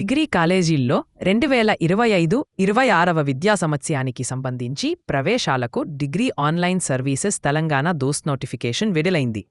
Degree కాలేజీల్లో రెండు వేల ఇరవై ఐదు ఇరవై ఆరవ విద్యా సంవత్సరానికి సంబంధించి ప్రవేశాలకు degree online services Telangana DOST notification విడులైంది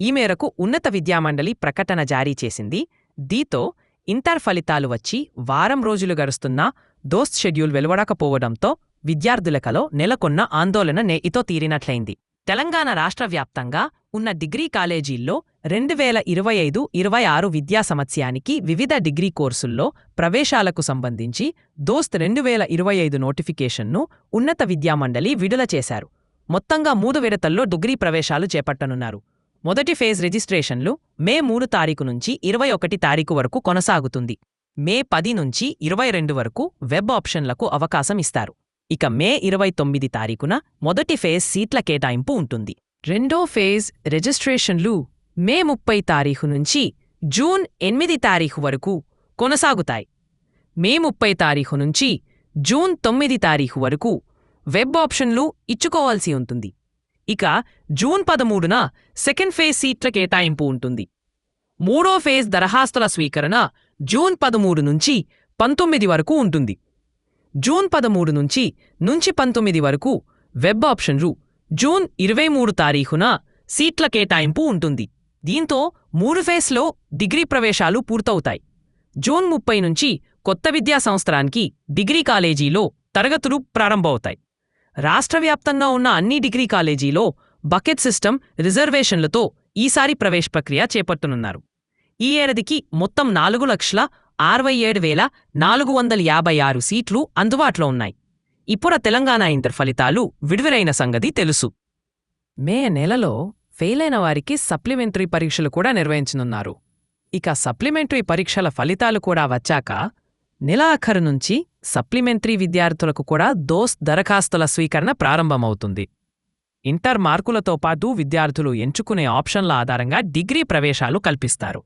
ఈ మేరకు ఉన్నత విద్యామండలి ప్రకటన జారీ చేసింది. దీతో ఇంటర్ ఫలితాలు వచ్చి వారం రోజులు గడుస్తున్నా దోస్త్ షెడ్యూల్ వెలువడకపోవడంతో విద్యార్థులకలో నెలకొన్న ఆందోళన నేయితో తీరినట్లయింది. తెలంగాణ రాష్ట్ర వ్యాప్తంగా ఉన్న డిగ్రీ కాలేజీల్లో రెండు వేల ఇరవై ఐదు ఇరవై ఆరు విద్యా సంవత్సరానికి వివిధ డిగ్రీ కోర్సుల్లో ప్రవేశాలకు సంబంధించి దోస్త్ రెండు వేల ఇరవై ఐదు నోటిఫికేషన్ను ఉన్నత విద్యామండలి విడుదల చేశారు. మొత్తంగా మూడు విడతల్లో డిగ్రీ ప్రవేశాలు చేపట్టనున్నారు. మొదటి ఫేజ్ రిజిస్ట్రేషన్లు మే మూడు తారీఖు నుంచి ఇరవై ఒకటి తారీఖు వరకు కొనసాగుతుంది. మే పది నుంచి ఇరవై రెండు వరకు వెబ్ ఆప్షన్లకు అవకాశం ఇస్తారు. ఇక మే ఇరవై తొమ్మిది తారీఖున మొదటి ఫేజ్ సీట్ల కేటాయింపు ఉంటుంది. రెండో ఫేజ్ రిజిస్ట్రేషన్లు మే ముప్పై తారీఖు నుంచి జూన్ ఎనిమిది తారీఖు వరకు కొనసాగుతాయి. మే ముప్పై తారీఖు నుంచి జూన్ తొమ్మిది తారీఖు వరకు వెబ్ ఆప్షన్లు ఇచ్చుకోవాల్సి ఉంటుంది. ఇక జూన్ పదమూడున సెకండ్ ఫేజ్ సీట్ల కేటాయింపు ఉంటుంది. మూడో ఫేజ్ దరఖాస్తుల స్వీకరణ జూన్ పదమూడు నుంచి పంతొమ్మిది వరకు ఉంటుంది. జూన్ పదమూడు నుంచి నుంచి పంతొమ్మిది వరకు వెబ్ ఆప్షన్లు జూన్ ఇరవై మూడు తారీఖున సీట్ల కేటాయింపు ఉంటుంది. దీంతో మూడు ఫేస్లో డిగ్రీ ప్రవేశాలు పూర్తవుతాయి. జూన్ ముప్పై నుంచి కొత్త విద్యా సంవత్సరానికి డిగ్రీ కాలేజీలో తరగతులు ప్రారంభమవుతాయి. రాష్ట్రవ్యాప్తంగా ఉన్న అన్ని డిగ్రీ కాలేజీలో బకెట్ సిస్టమ్ రిజర్వేషన్లతో ఈసారి ప్రవేశ ప్రక్రియ చేపట్టనున్నారు. ఈ ఏడాదికి మొత్తం నాలుగు లక్షల అరవై ఏడు వేల నాలుగు వందల యాభై ఆరు సీట్లు అందుబాటులో ఉన్నాయి. ఇప్పుడు తెలంగాణ ఇంటర్ ఫలితాలు విడుదలైన సంగతి తెలుసు. మే నెలలో ఫెయిలైన వారికి సప్లిమెంటరీ పరీక్షలు కూడా నిర్వహించనున్నారు. ఇక సప్లిమెంటరీ పరీక్షల ఫలితాలు కూడా వచ్చాక నెలాఖరు నుంచి సప్లిమెంటరీ విద్యార్థులకు కూడా దోస్ దరఖాస్తుల స్వీకరణ ప్రారంభమవుతుంది. ఇంటర్ మార్కులతో పాటు విద్యార్థులు ఎంచుకునే ఆప్షన్ల ఆధారంగా డిగ్రీ ప్రవేశాలు కల్పిస్తారు.